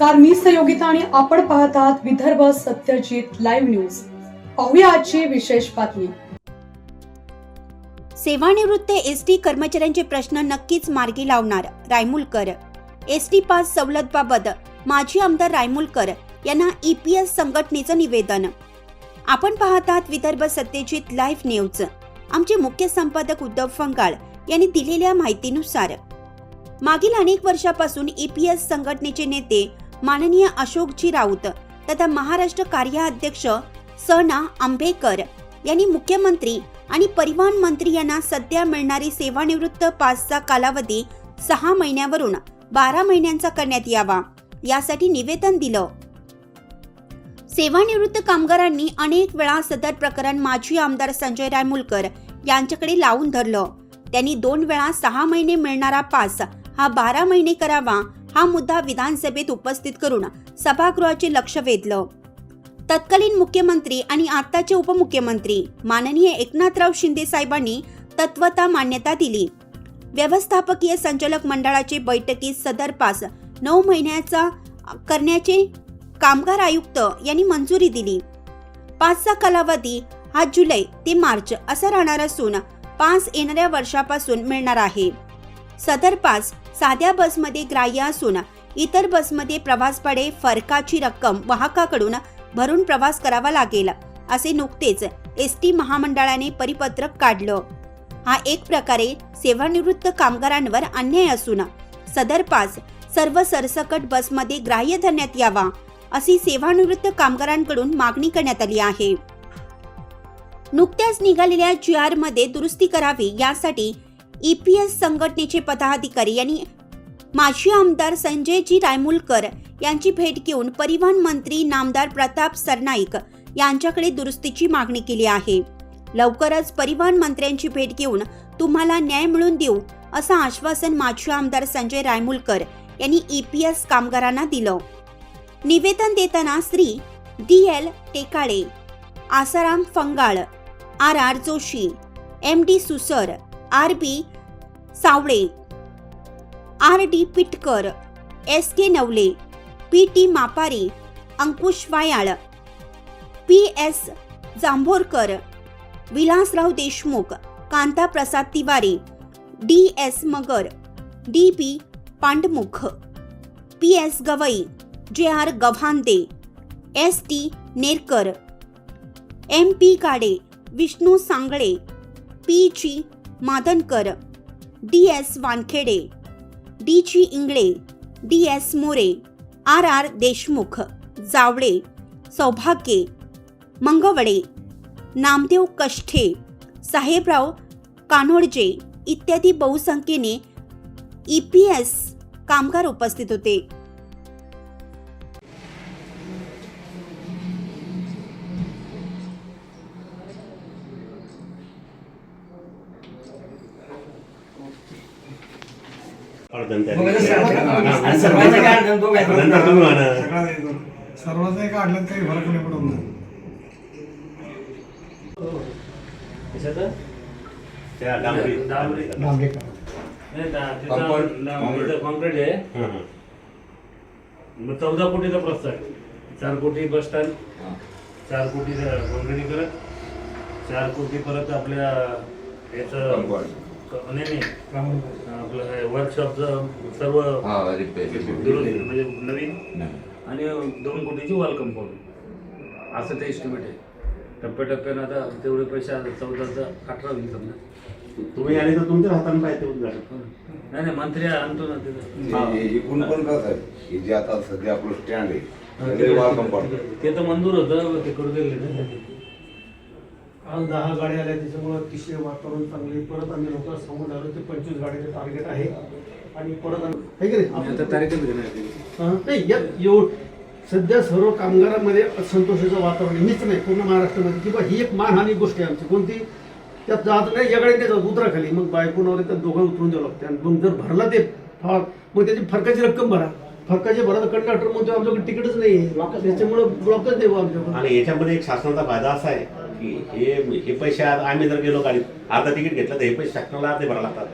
नमस्कार मी सहयोगिता आणि आपण पाहत आहात विदर्भ सत्यजित लाईव्ह न्यूज. पाहूया आजची विशेष बातमी. सेवानिवृत्त एस टी कर्मचाऱ्यांचे प्रश्न नक्कीच मार्गी लावणार रायमुलकर. एस टी पास सवलतबाबत माजी आमदार रायमुलकर यांना ईपीएस संघटनेचं निवेदन. आपण पाहत आहात विदर्भ सत्यजित लाईव्ह न्यूज. आमचे मुख्य संपादक उद्धव फंगाळ यांनी दिलेल्या माहितीनुसार मागील अनेक वर्षापासून ईपीएस संघटनेचे नेते माननीय अशोकजी राऊत तथा महाराष्ट्र कार्याध्यक्ष सना आंबेकर यांनी मुख्यमंत्री आणि परिवहन मंत्री यांना सध्या मिळणारी सेवानिवृत्त पासचा कालावधी सहा महिन्यावरून बारा महिन्यांचा करण्यात यावा यासाठी निवेदन दिलं. सेवानिवृत्त कामगारांनी अनेक वेळा सदर प्रकरण माजी आमदार संजय रायमुलकर यांच्याकडे लावून धरलं. त्यांनी दोन वेळा सहा महिने मिळणारा पास हा बारा महिने करावा हा मुद्दा विधानसभेत उपस्थित करून सभागृहाचे लक्ष वेधलं. तत्कालीन मुख्यमंत्री आणि आताचे उपमुख्यमंत्री माननीय एकनाथराव शिंदे साहेबांनी तत्वता मान्यता दिली. व्यवस्थापकीय संचालक मंडळाचे बैठकीत सदर पास नऊ महिन्याचा करण्याचे कामगार आयुक्त यांनी मंजुरी दिली. पाचचा कालावधी हा जुलै ते मार्च असा राहणार असून पास येणाऱ्या वर्षापासून मिळणार आहे. सदर पास साध्या बसमध्ये ग्राह्य असून इतर बसमध्ये प्रवास पडे फरकाची रक्कम वाहकाकडून भरून प्रवास करावा लागेल असे नुकतेच एस टी महामंडळाने परिपत्रक काढलं. हा एक प्रकारे सेवानिवृत्त कामगारांवर अन्याय असून सदर पास सर्व सरसकट बसमध्ये ग्राह्य धरण्यात यावा अशी सेवानिवृत्त कामगारांकडून मागणी करण्यात आली आहे. नुकत्याच निघालेल्या जी आरमध्ये दुरुस्ती करावी यासाठी ई पी एस संघटनेचे पदाधिकारी यांनी माजी आमदार संजयजी रायमुलकर यांची भेट घेऊन परिवहन मंत्री नामदार प्रताप सरनाईक यांच्याकडे दुरुस्तीची मागणी केली आहे. लवकरच परिवहन मंत्र्यांची भेट घेऊन तुम्हाला न्याय मिळवून देऊ असं आश्वासन माजी आमदार संजय रायमुलकर यांनी ई पी एस कामगारांना दिलं. निवेदन देताना Shri D L Tekale Asaram Phangal R R Joshi M D Susar R B Savale. R D Pitkar S K Navale P T Mapari Ankush Vayal P S Jambhorkar Vilasrao Deshmukh Kanta Prasad Tiwari D S Magar D P Pandmukh P S Gavai J R Gavhande S T Nerkar M P Kade Vishnu Sangle P G Madankar D S Wankhede D G Ingle D S More R R Deshmukh Jawale Saubhagye Mangwade Namdev Kashthe Sahebrao Kanhodje इत्यादी बहुसंख्येने E P S कामगार उपस्थित होते. Earthen त्या दिवशी. सर्वांचं- हा, सर्वांचं काय अर्धन दोघं- नंतर तुम्ही म्हणा सर्वांचं एक काढलं काही फरक नाही पडत नाही त्या डांबरी डांबरी. तिथं. इथं आहे हं, हं. मग चौदा कोटीचा प्रस्ताव आहे चार कोटी बस स्टँड. चार कोटी काँक्रिटीकरण चार कोटी परत आपल्या याचं नाही नाही. आपलं वर्कशॉपचं सर्व हा. दुरुस्ती म्हणजे नवीन. नाही. आणि दोन कोटीची वॉल कंपाऊंड असं ते एस्टिमेट आहे. टप्प्याटप्प्यानं आता तेवढे पैसे आता चौदाचं अठरा होईल समजा. तुम्ही आले तर तुमच्या हाताने पाहिजे होऊन जाणार. नाही नाही मंत्री आणतो ना तिथं. हा. हे- हे एकूण पण कसं आहे हे जे आता सध्या आपलं स्टँड आहे वाल कंपाऊंड ते तर मंजूर होतं ते करू दिले ना. आज दहा गाड्या आल्या त्याच्यामुळे अतिशय वातावरण चांगले परत आम्ही लोक समोर आलो ते पंचवीस गाड्याचे टार्गेट आहे. आणि परत आम्ही की नाही? हा, नाही यात एवढ सध्या सर्व कामगारांमध्ये संतोषाचं वातावरण आहे. मीच नाही पूर्ण महाराष्ट्रामध्ये. किंवा ही एक मानहानी गोष्ट आहे आमची. कोणती? त्यात जात नाही या गाडीत जात उतराखाली मग बायकोनवर त्या दोघं उतरून द्यावं लागते. आणि मग जर भरला ते फार मग त्याची फरकाची रक्कम भरा. फरकाची भरा तर कंडक्टर म्हणतो आमच्याकडे तिकीटच नाही आहे त्याच्यामुळे ब्लॉकच देऊ आमच्याकडे. आणि याच्यामध्ये एक शासनाचा फायदा असा आहे. की हे हे पैसे आज आम्ही जर गेलो गाडीत अर्धा तिकीट घेतलं तर हे पैसे शासनाला अर्धे भरायला लागतात.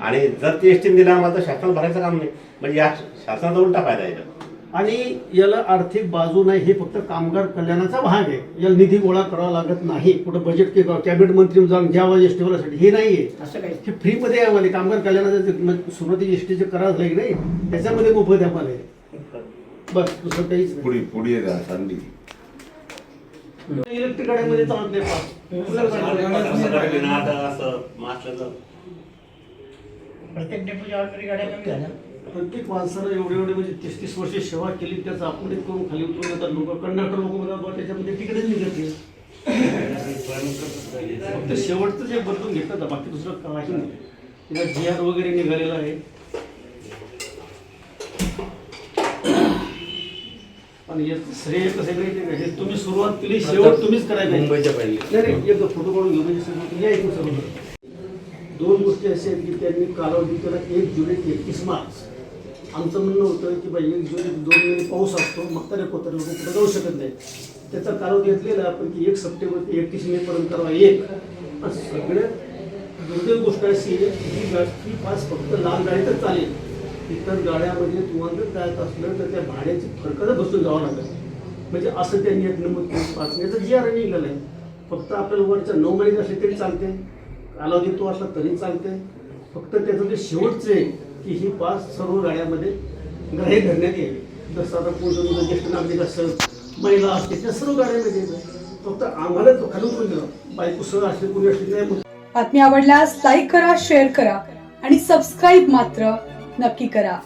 आणि जर ते एस टीने दिलं आम्हाला तर शासनाला भरायचं काम नाही. म्हणजे या शासनाचा उलटा फायदा आहे. आणि याला आर्थिक बाजू नाही हे फक्त कामगार कल्याणाचा भाग आहे. याला निधी गोळा करावा लागत नाही. कुठं बजेट के कॅबिनेट मंत्री जाऊन घ्यावा एस टीवाल्यासाठी हे नाही आहे असं काही हे फ्रीमध्ये आहे आम्हाला. कामगार कल्याणाचं सुरुवातीची एस टीचे करार झाले की नाही त्याच्यामध्ये मोफत आहे आम्हाला. बस दुसरं काहीच नाही. पुढे पुढे सांगली इलेक्ट्रिक गाड्यामध्ये चालत नाही प्रत्येक डेपोच्या ऑर्डरी गाड्या कमी झाल्या. प्रत्येक माणसानं एवढे एवढे म्हणजे तीस तीस वर्ष सेवा केली त्याचं अपडेट करून खाली उतरून येतात लोक. कंडक्टर लोक म्हणतात "बुवा, त्याच्यामध्ये तिकडेच निघत नाही." फक्त शेवटचं जे बदलून घेतात बाकी दुसरं काही नाही. जी आर वगैरे निघालेला आहे. आणि याचं श्रेय कसं काय हे तुम्ही सुरुवात केली शेवट तुम्हीच करायला मुंबईच्या पहिले. नाही नाही एकदा फोटो काढून घेऊ म्हणजे सगळं. तुम्ही ऐकून सर्व दोन गोष्टी अशा आहेत की त्यांनी कालावधी केला एक जुलै ते एकतीस मार्च. आमचं म्हणणं होतं की बाई एक जुलै दोन महिने पाऊस असतो मग तर कोतर लोक कुठं जाऊ शकत नाही त्याचा कालावधी घेतलेला आपण की एक सप्टेंबर ते एकतीस मे पर्यंत करावा एक. पण सगळ्यात दुर्दैव गोष्ट अशी आहे की ही गा ही पास फक्त लाल गाडीतच चालेल. इतर गाड्यामध्ये तुम्हाला जर जायचं असलं तर त्या भाड्याची फरकच बसून जावं लागेल. म्हणजे असं त्यांनी एक नमूद केलं पाच याचं जी आर निघालं आहे. फक्त आपल्याला वरच्या नऊ महिने असले तरी चालते. कालावधी तो असला तरी चालते. फक्त त्याचं जे शेवटचं आहे की ही पास सर्व गाड्यामध्ये ग्राह्य धरण्यात येईल. जसं आता पूर्ण समजा ज्येष्ठ नागरिक असेल महिला असते त्या सर्व गाड्यामध्ये फक्त आम्हाला तो खालून कोणी बायको सह असले कोणी असले नाही. बातमी आवडल्यास लाईक करा शेअर करा आणि सबस्क्राईब मात्र नक्की करा.